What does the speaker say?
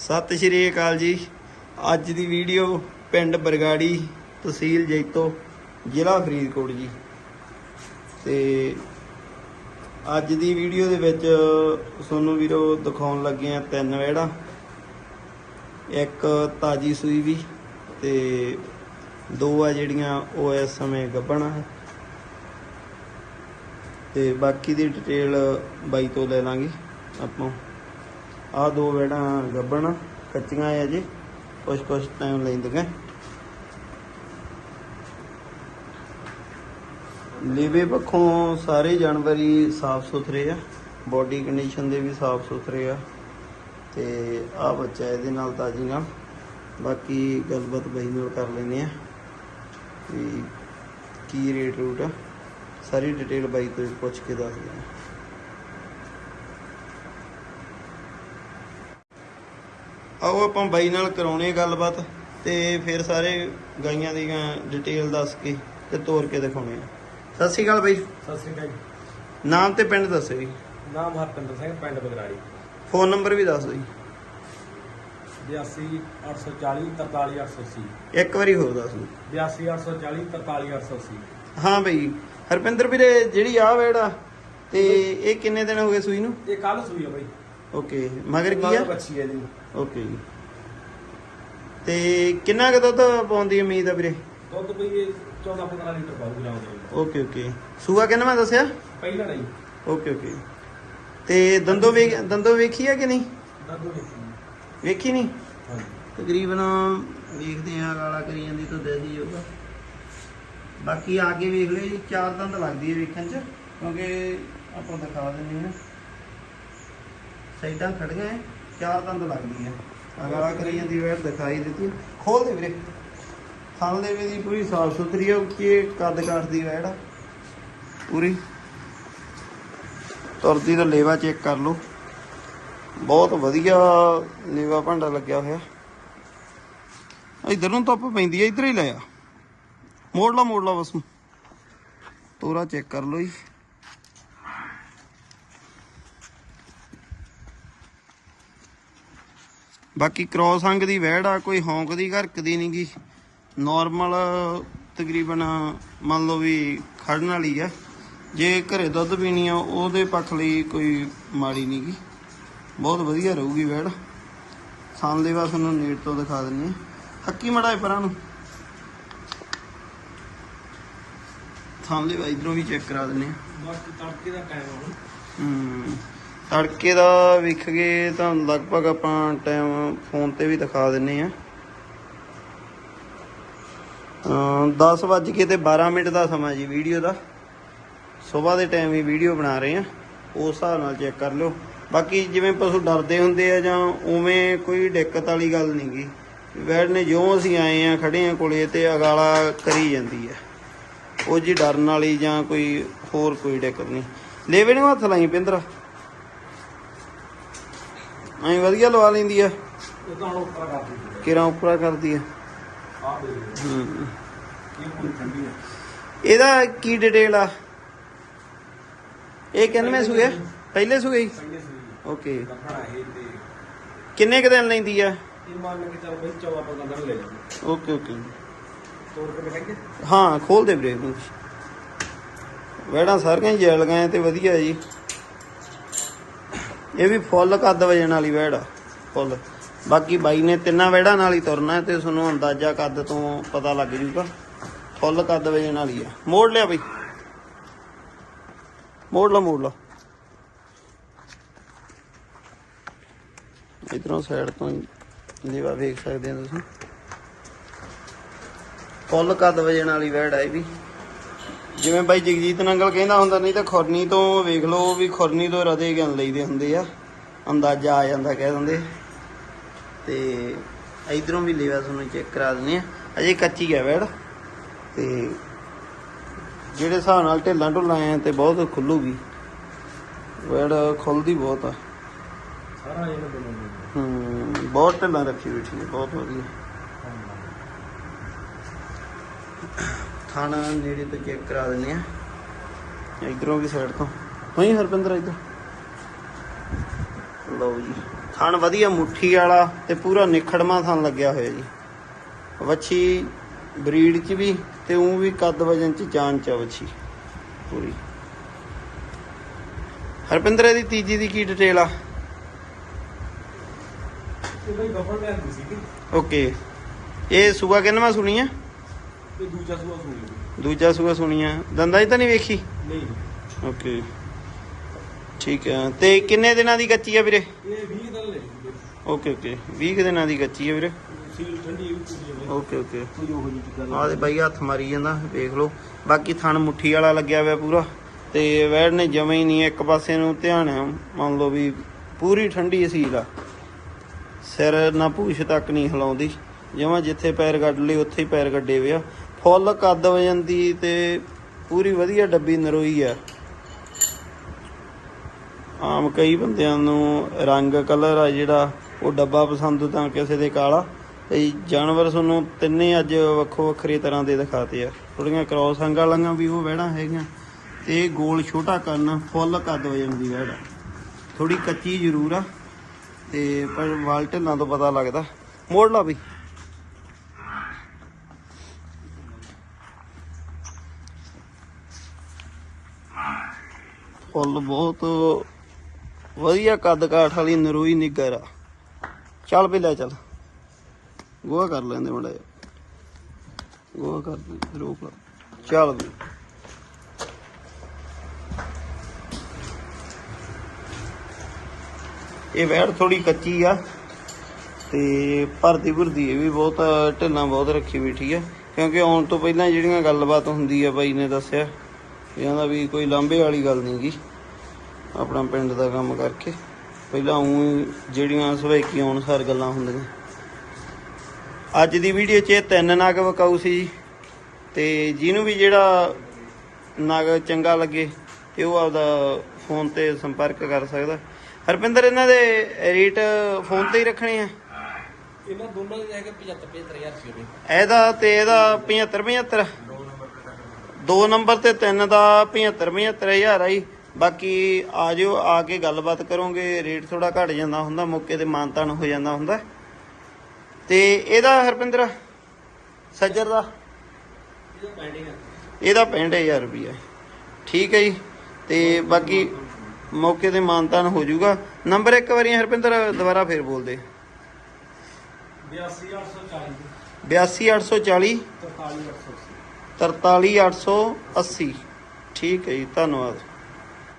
ਸਤਿ ਸ਼੍ਰੀ ਅਕਾਲ ਜੀ। ਅੱਜ ਦੀ ਵੀਡੀਓ ਪਿੰਡ ਬਰਗਾੜੀ, ਤਹਿਸੀਲ ਜੈਤੋ, ਜ਼ਿਲ੍ਹਾ ਫਰੀਦਕੋਟ ਜੀ। ਤੇ ਅੱਜ ਦੀ ਵੀਡੀਓ ਦੇ ਵਿੱਚ ਤੁਹਾਨੂੰ ਵੀਰੋ ਦਿਖਾਉਣ ਲੱਗੇ ਆ ਤਿੰਨ ਵੇੜਾ ਇੱਕ ਤਾਜੀ ਸੂਈ ਵੀ ਤੇ ਦੋ ਆ ਜਿਹੜੀਆਂ ਉਹ ਇਸ ਸਮੇਂ ਗੱਭਣਾ ਹੈ। ਤੇ ਬਾਕੀ ਦੀ ਡਿਟੇਲ ਬਾਈ ਤੋਂ ਲੈ ਲਾਂਗੇ ਆਪਾਂ। ਆ ਦੋ ਵੇੜਾਂ ਗੱਭਣ ਕੱਚੀਆਂ ਆ ਜੀ। ਕੁਛ ਕੁਛ ਟਾਈਮ ਲੈਂਦੀਆਂ ਲੀਵੇ ਪੱਖੋਂ ਸਾਰੇ ਜਾਨਵਰ ਹੀ ਸਾਫ਼ ਸੁਥਰੇ ਆ। ਬਾਡੀ ਕੰਡੀਸ਼ਨ ਦੇ ਵੀ ਸਾਫ਼ ਸੁਥਰੇ ਆ। ਤੇ ਆ ਬੱਚਾ ਇਹਦੇ ਨਾਲ ਤਾਜੀ ਨਾਲ ਬਾਕੀ ਗੱਲਬਾਤ ਬਾਈ ਨਾਲ ਕਰ ਲੈਨੇ ਆ। ਵੀ ਕੀ ਰੇਟ ਰੂਟ ਆ। ਸਾਰੀ ਡਿਟੇਲ ਬਾਈ ਤੋਂ ਪੁੱਛ ਕੇ ਦੱਸ ਦਿਆਂ ਆਓ ਆਪਾਂ ਬਾਈ ਨਾਲ ਕਰਾਉਣੇ ਗੱਲਬਾਤ ਤੇ ਫਿਰ ਸਾਰੇ ਗਾਈਆਂ ਦੀਆਂ ਡਿਟੇਲ ਦੱਸ ਕੇ ਤੇ ਤੋਰ ਕੇ ਦਿਖਾਉਣੇ ਆ। ਸਤਿ ਸ਼੍ਰੀ ਅਕਾਲ ਬਾਈ। ਸਤਿ ਸ੍ਰੀ ਅਕਾਲ ਜੀ। ਨਾਮ ਤੇ ਪਿੰਡ ਦੱਸੋ ਜੀ ਨਾਮ ਹਰਪਿੰਦਰ ਸਿੰਘ ਪਿੰਡ ਬਗਰਾੜੀ। ਫੋਨ ਨੰਬਰ ਵੀ ਦੱਸ ਦਿਓ ਜੀ 82 840 43 880 ਇੱਕ ਵਾਰੀ ਹੋਰ ਦੱਸ ਦਿਓ 82 840 43 880 ਹਾਂ ਬਈ ਹਰਪਿੰਦਰ ਵੀਰੇ ਜਿਹੜੀ ਆ ਵੇੜਾ ਤੇ ਇਹ ਕਿੰਨੇ ਦਿਨ ਹੋ ਗਏ ਸੂਈ ਨੂੰ? ਇਹ ਕੱਲ ਸੂਈ ਆ ਬਾਈ। ਓਕੇ ਮਗਰ ਕੀ ਮਗਰ ਆ ਬੱਚੀ ਹੈ ਜੀ। ਓਕੇ ਜੀ। ਤੇ ਕਿੰਨਾ ਕੁ ਦੁੱਧ ਪਾਉਣ ਦੀ ਉਮੀਦ ਆ ਵੀਰੇ? ਦੁੱਧ ਇਹ 14 15 ਲੀਟਰ ਪਾਉ ਗ੍ਰਾਮ ਦੇ ਓਕੇ ਓਕੇ ਸੂਆ ਕਿੰਨਾ ਮੈਂ ਦੱਸਿਆ? ਪਹਿਲਾਂ ਨਹੀਂ ਓਕੇ ਓਕੇ ਤੇ ਦੰਦੋ ਵੇਖ ਦੰਦੋ ਵੇਖੀ ਆ ਕਿ ਨਹੀਂ? ਦੁੱਧ ਵੇਖੀ ਵੇਖੀ ਨਹੀਂ? ਹਾਂਜੀ। ਤਕਰੀਬਨ ਵੇਖਦੇ ਆ ਗਾਲਾ ਕਰੀ ਜਾਂਦੀ ਤਾਂ ਦੇਦੀ ਜਾਊਗਾ ਬਾਕੀ ਆਗੇ ਵੇਖ ਲਿਓ ਜੀ ਚਾਰ ਦੰਦ ਲੱਗਦੀ ਹੈ ਵੇਖਣ ਚ। ਕਿਉਂਕਿ ਆਪਾਂ ਦਿਖਾ ਦਿੰਦੇ ਹਾਂ। ਸਾਈਡਾਂ ਖੜੀਆਂ ਹੈ ਚਾਰ ਦੰਦ ਲੱਗਦੀ ਹੈ ਆ ਕਰੀ ਜਾਂਦੀ ਵੇੜ ਦਿਖਾਈ ਦਿੱਤੀ। ਖੋਲ ਦੇ ਵੀਰੇ। ਥਣ ਦੇ ਵੀ ਦੀ ਪੂਰੀ ਸਾਫ਼ ਸੁਥਰੀ ਹੈ ਕਿ ਕੱਦ ਕਾਠ ਦੀ ਵੇੜ ਆ। ਪੂਰੀ। ਤੁਰਦੀ ਦਾ ਲੇਵਾ ਚੈੱਕ ਕਰ ਲਓ। ਬਹੁਤ ਵਧੀਆ ਲੇਵਾ ਭਾਂਡਾ ਲੱਗਿਆ ਹੋਇਆ। ਇਧਰ ਨੂੰ ਧੁੱਪ ਪੈਂਦੀ ਹੈ ਇਧਰ ਹੀ ਲੈ ਆ। ਮੋੜ ਲਾ ਮੋੜ ਲਾ ਬਸ। ਤੋਰਾ ਚੈੱਕ ਕਰ ਲਓ ਜੀ। ਬਾਕੀ ਕ੍ਰੋਸ ਅੰਗ ਦੀ ਵਹਿੜ ਆ ਕੋਈ ਹੌਂਕ ਦੀ ਘਰਕਦੀ ਨਹੀਂ ਗੀ। ਨਾਰਮਲ ਤਕਰੀਬਨ ਮੰਨ ਲਓ ਵੀ ਖੜਨ ਵਾਲੀ ਆ। ਜੇ ਘਰੇ ਦੁੱਧ ਪੀਣੀ ਆ ਉਹਦੇ ਪੱਖ ਲਈ ਕੋਈ ਮਾੜੀ ਨਹੀਂ ਗੀ। ਬਹੁਤ ਵਧੀਆ ਰਹੂਗੀ ਵਹਿੜ। ਦੇ ਬਾਅਦ ਤੁਹਾਨੂੰ ਨੇੜ ਤੋਂ ਦਿਖਾ ਦਿੰਨੀ ਆ। ਹੱਕੀ ਮੜਾ ਪਰਾਂ ਨੂੰ। ਦੇ ਬਾਅਦ ਇਧਰੋਂ ਵੀ ਚੈੱਕ ਕਰਾ ਦਿੰਨੇ ਆ। ਬਾਕੀ ਤੜਕੇ ਦਾ ਟਾਈਮ ਹੁਣ। ਹਮ, ਤੜਕੇ ਦਾ ਵੇਖ ਗਏ ਤਾਂ ਲਗਭਗ ਆਪਾਂ ਟਾਈਮ ਫੋਨ ਤੇ ਵੀ ਦਿਖਾ ਦਿੰਨੇ ਆ। 10 ਵੱਜ ਕੇ ਤੇ 12 ਮਿੰਟ ਦਾ ਸਮਾਂ ਜੀ ਵੀਡੀਓ ਦਾ। ਸਵੇਰ ਦੇ ਟਾਈਮ ਹੀ ਵੀਡੀਓ ਬਣਾ ਰਹੇ ਆ। ਉਸ ਹਿਸਾਬ ਨਾਲ ਚੈੱਕ ਕਰ ਲਿਓ। ਬਾਕੀ ਜਿਵੇਂ ਪਸ਼ੂ ਡਰਦੇ ਹੁੰਦੇ ਆ ਜਾਂ ਉਵੇਂ ਕੋਈ ਦਿੱਕਤ ਵਾਲੀ ਗੱਲ ਨਹੀਂ ਗੀ। ਵੈੜ ਨੇ ਜਿਉਂ ਅਸੀਂ ਆਏ ਆ, ਖੜੇ ਆ ਕੋਲੇ ਤੇ ਅਗਾਲਾ ਕਰੀ ਜਾਂਦੀ ਹੈ ਉਹ ਜੀ ਡਰਨ ਵਾਲੀ ਜਾਂ ਕੋਈ ਹੋਰ ਕੋਈ ਦਿੱਕਤ ਨਹੀਂ। ਲੇਵੇ ਨੂੰ ਹੱਥ ਲਾਈ ਪਿੰਦਰਾ। ਐਂ ਵਧੀਆ ਲਵਾ ਲੈਂਦੀ ਆ। ਇਹ ਤਾਂ ਹੁਣ ਉੱਪਰ ਕਰ ਦਿੱਤੀ ਕਿਰਾਂ ਉੱਪਰਾ ਕਰਦੀ ਆ। ਆ ਦੇ ਹੂੰ। ਇਹ ਪੂਰੀ ਠੰਡੀ ਹੈ ਇਹਦਾ ਕੀ ਡਿਟੇਲ ਆ? ਇਹ ਕਿੰਨਵੇਂ ਸੂਏ ਪਹਿਲੇ ਸੂਏ ਪਹਿਲੇ ਸੂਈ ਓਕੇ ਰੱਖਣਾ ਇਹ ਤੇ। ਕਿੰਨੇ ਕੁ ਦਿਨ ਲੈਂਦੀ ਆ? ਇਹ ਮੰਨ ਕੇ ਚੱਲ ਬਈ 14 15 ਦਿਨ ਲੈ ਜਾਂਦੇ ਓਕੇ ਓਕੇ ਤੋੜ ਕੇ ਦਿਖਾਈਏ ਹਾਂ ਖੋਲ ਦੇ ਬ੍ਰੇਕ ਨੂੰ ਵੈੜਾਂ ਸਾਰੀਆਂ ਜੈਲ ਗਏ ਤੇ ਵਧੀਆ ਜੀ। ਇਹ ਵੀ ਫੁੱਲ ਕੱਦ ਵਜਣ ਵਾਲੀ ਵੈੜ ਆ, ਫੁੱਲ। ਬਾਕੀ ਬਾਈ ਨੇ ਤਿੰਨਾਂ ਵੈੜਾਂ ਨਾਲ ਹੀ ਤੁਰਨਾ ਤੇ ਤੁਹਾਨੂੰ ਅੰਦਾਜ਼ਾ ਕੱਦ ਤੋਂ ਪਤਾ ਲੱਗ ਜੂਗਾ। ਫੁੱਲ ਕੱਦ ਵਜਣ ਵਾਲੀ ਆ। ਮੋੜ ਲਿਆ ਬਈ। ਮੋੜ ਲਾ ਮੋੜ ਲਾ ਇਧਰੋਂ ਸਾਈਡ ਤੋਂ ਲੀਵਾ ਵੇਖ ਸਕਦੇ ਹੋ ਤੁਸੀਂ। ਫੁੱਲ ਕੱਦ ਵਜਣ ਵਾਲੀ ਵੈੜ ਆ ਇਹ ਵੀ। ਜਿਵੇਂ ਬਾਈ ਜਗਜੀਤ ਨੰਗਲ ਕਹਿੰਦਾ ਹੁੰਦਾ ਨਹੀਂ ਤਾਂ ਖੁਰਨੀ ਤੋਂ ਵੇਖ ਲਓ ਵੀ ਖੁਰਨੀ ਤੋਂ ਰਦੇ ਗਿਣ ਲਈਦੇ ਹੁੰਦੇ ਆ। ਅੰਦਾਜ਼ਾ ਆ ਜਾਂਦਾ ਕਹਿ ਦਿੰਦੇ। ਤੇ ਇਧਰੋਂ ਵੀ ਲੇਵਾ ਤੁਹਾਨੂੰ ਚੈੱਕ ਕਰਾ ਦਿੰਦੇ ਆ। ਅਜੇ ਕੱਚੀ ਆ ਵੈੜ। ਤੇ ਜਿਹੜੇ ਹਿਸਾਬ ਨਾਲ ਢਿੱਲਾਂ ਢੁੱਲਾਂ ਆ ਤੇ ਬਹੁਤ ਖੁੱਲੂਗੀ। ਵੈੜ ਖੁੱਲਦੀ ਬਹੁਤ ਆ। ਸਾਰਾ ਇਹਨਾਂ ਬਣਾਉਂਦੇ ਹੂੰ ਬਹੁਤ ਢਿੱਲਾਂ ਰੱਖੀ ਬੈਠੀ ਹੈ ਬਹੁਤ ਵਧੀਆ। ਥਾਣਾ ਨੇੜੇ ਤੋਂ ਚੈੱਕ ਕਰਾ ਦਿੰਦੇ ਆ ਇਧਰੋਂ ਵੀ ਸਾਈਡ ਤੋਂ। ਹੋਈ ਹਰਪਿੰਦਰ ਇਧਰ? ਲਓ ਜੀ ਥਣ ਵਧੀਆ ਮੁੱਠੀ ਵਾਲਾ ਤੇ ਪੂਰਾ ਨਿਖੜਮਾ ਥਣ ਲੱਗਿਆ ਹੋਇਆ ਜੀ। ਵੱਛੀ ਬਰੀਡ ਚ ਵੀ ਤੇ ਉਹ ਵੀ ਕੱਦ ਵਜਨ ਚ ਜਾਨ ਚ ਵੱਛੀ ਪੂਰੀ। ਹਰਪਿੰਦਰ ਦੀ ਤੀਜੀ ਦੀ ਕੀ ਡਿਟੇਲ ਆ? ਓਕੇ ਇਹ ਸੂਆ ਕਿੰਨਵਾ ਸੁਣੀ ਆ? ਤੇ ਦੂਜਾ ਸੂਆ ਸੁਣੀ ਦੂਜਾ ਸੂਆ ਆ ਦੰਦਾਂ 'ਚ ਤਾਂ ਨਹੀਂ ਵੇਖੀ? ਨਹੀਂ। ਓਕੇ। ਠੀਕ ਹੈ ਤੇ ਕਿੰਨੇ ਦਿਨਾਂ ਦੀ ਕੱਚੀ ਆ ਵੀਰੇ? ਇਹ 20 ਦਿਨ ਲੈ ਓਕੇ ਓਕੇ। 20 ਕੁ ਦਿਨਾਂ ਦੀ ਕੱਚੀ ਆ ਵੀਰੇ। ਸੀਲ ਠੰਡੀ ਹੈ ਓਕੇ ਓਕੇ। ਕੋਈ ਉਹ ਆਹ ਦੇ ਬਾਈ ਹੱਥ ਮਾਰੀ ਜਾਂਦਾ ਵੇਖ ਲਓ। ਬਾਕੀ ਥਣ ਮੁੱਠੀ ਵਾਲਾ ਲੱਗਿਆ ਹੋਇਆ ਪੂਰਾ। ਤੇ ਵੈੜ ਨੇ ਜਮੇ ਹੀ ਨਹੀਂ ਇੱਕ ਪਾਸੇ ਨੂੰ ਧਿਆਨ ਆ। ਮੰਨ ਲਓ ਵੀ ਪੂਰੀ ਠੰਡੀ ਅਸੀਲ ਆ। ਸਿਰ ਨਾ ਪੂਛ ਤੱਕ ਨਹੀਂ ਹਿਲਾਉਂਦੀ। ਜਿਵੇਂ ਜਿੱਥੇ ਪੈਰ ਗੱਡ ਲਏ ਉੱਥੇ ਹੀ ਪੈਰ ਗੱਡੇ ਆ। ਫੁੱਲ ਕੱਦ ਵਜਨ ਦੀ ਤੇ ਪੂਰੀ ਵਧੀਆ ਡੱਬੀ ਨਰੋਈ ਆ। ਆਮ ਕਈ ਬੰਦਿਆਂ ਨੂੰ ਰੰਗ ਕਲਰ ਆ ਜਿਹੜਾ ਉਹ ਡੱਬਾ ਪਸੰਦ ਤਾਂ ਕਿਸੇ ਦੇ ਕਾਲਾ। ਤੇ ਜਾਨਵਰ ਤੁਹਾਨੂੰ ਤਿੰਨੇ ਅੱਜ ਵੱਖੋ ਵੱਖਰੇ ਤਰ੍ਹਾਂ ਦੇ ਦਿਖਾਤੇ ਆ। ਥੋੜੀਆਂ ਕ੍ਰੋਸ ਅੰਗਾਂ ਵਾਲੀਆਂ ਵੀ ਉਹ ਵਹਿਣਾ ਹੈਗੀਆਂ ਤੇ ਗੋਲ ਛੋਟਾ ਕਰਨ ਫੁੱਲ ਕੱਦ ਵਜਨ ਦੀ ਵਹਿੜ ਆ ਥੋੜੀ ਕੱਚੀ ਜ਼ਰੂਰ ਆ ਤੇ ਪਰ ਵਾਲ ਢਿੱਲਾਂ ਤੋਂ ਪਤਾ ਲੱਗਦਾ। ਮੋੜ ਲਾ ਵੀ ਫੁੱਲ ਬਹੁਤ ਵਧੀਆ ਕੱਦ ਕਾਠ ਵਾਲੀ ਨਰੋਈ ਨਿੱਗਰ ਆ। ਚੱਲ ਵੀ ਲੈ ਚੱਲ। ਗੋਹਾ ਕਰ ਲੈਂਦੇ ਮੜਾ ਗੋਹਾ ਕਰ ਦੇ, ਰੋਕ ਲਾ। ਚੱਲ ਵੀ। ਇਹ ਵੈੜ ਥੋੜੀ ਕੱਚੀ ਆ ਤੇ ਭਰਦੀ ਭੁਰਦੀ ਇਹ ਵੀ ਬਹੁਤ, ਢਿੱਲਾਂ ਬਹੁਤ ਰੱਖੀ ਬੈਠੀ ਆ। ਕਿਉਂਕਿ ਆਉਣ ਤੋਂ ਪਹਿਲਾਂ ਜਿਹੜੀਆਂ ਗੱਲਬਾਤ ਹੁੰਦੀ ਆ ਬਾਈ ਨੇ ਦੱਸਿਆ ਇਹਨਾਂ ਦਾ ਵੀ ਕੋਈ ਲਾਂਬੇ ਵਾਲੀ ਗੱਲ ਨਹੀਂ ਗੀ ਆਪਣਾ ਪਿੰਡ ਦਾ ਕੰਮ ਕਰਕੇ। ਪਹਿਲਾਂ ਉਹ ਜਿਹੜੀਆਂ ਸਵੇਕੀ ਅਨੁਸਾਰ ਗੱਲਾਂ ਹੁੰਦੀਆਂ। ਅੱਜ ਦੀ ਵੀਡੀਓ 'ਚ ਇਹ ਤਿੰਨ ਨਗ ਵਕਾਊ ਸੀ ਜੀ। ਤੇ ਜਿਹਨੂੰ ਵੀ ਜਿਹੜਾ ਨਗ ਚੰਗਾ ਲੱਗੇ ਤੇ ਉਹ ਆਪਦਾ ਫੋਨ ਤੇ ਸੰਪਰਕ ਕਰ ਸਕਦਾ। ਹਰਪਿੰਦਰ ਇਹਨਾਂ ਦੇ ਰੇਟ ਫੋਨ ਤੇ ਹੀ ਰੱਖਣੇ ਆ? ਇਹਨਾਂ ਦੋਨਾਂ ਦੇ ਹੈਗੇ 75 75000 ਰੁਪਏ ਇਹਦਾ ਤੇ ਇਹਦਾ 75 75 ਦੋ ਨੰਬਰ ਤੇ ਤਿੰਨ ਦਾ 75 75000 ਆਈ ਬਾਕੀ ਆ ਜਿਓ ਆ ਕੇ ਗੱਲਬਾਤ ਕਰੋਗੇ, ਰੇਟ ਥੋੜਾ ਘਟ ਜਾਂਦਾ ਹੁੰਦਾ, ਮੌਕੇ ਤੇ ਮਾਨਤਾਨ ਹੋ ਜਾਂਦਾ ਹੁੰਦਾ। ਤੇ ਇਹਦਾ ਹਰਪਿੰਦਰ, ਸੱਜਰ ਦਾ? ਇਹਦਾ ਪੈਂਡਿੰਗ ਹੈ 65000 ਰੁਪਈਆ। ਠੀਕ ਹੈ ਜੀ, ਤੇ ਬਾਕੀ ਮੌਕੇ ਤੇ ਮਾਨਤਾਨ ਹੋ ਜਾਊਗਾ। ਨੰਬਰ ਇੱਕ ਵਾਰੀ ਹਰਪਿੰਦਰ, ਦੁਬਾਰਾ ਫੇਰ ਬੋਲ ਦੇ 82840 82840 43880 43880 ਠੀਕ ਹੈ ਜੀ, ਧੰਨਵਾਦ।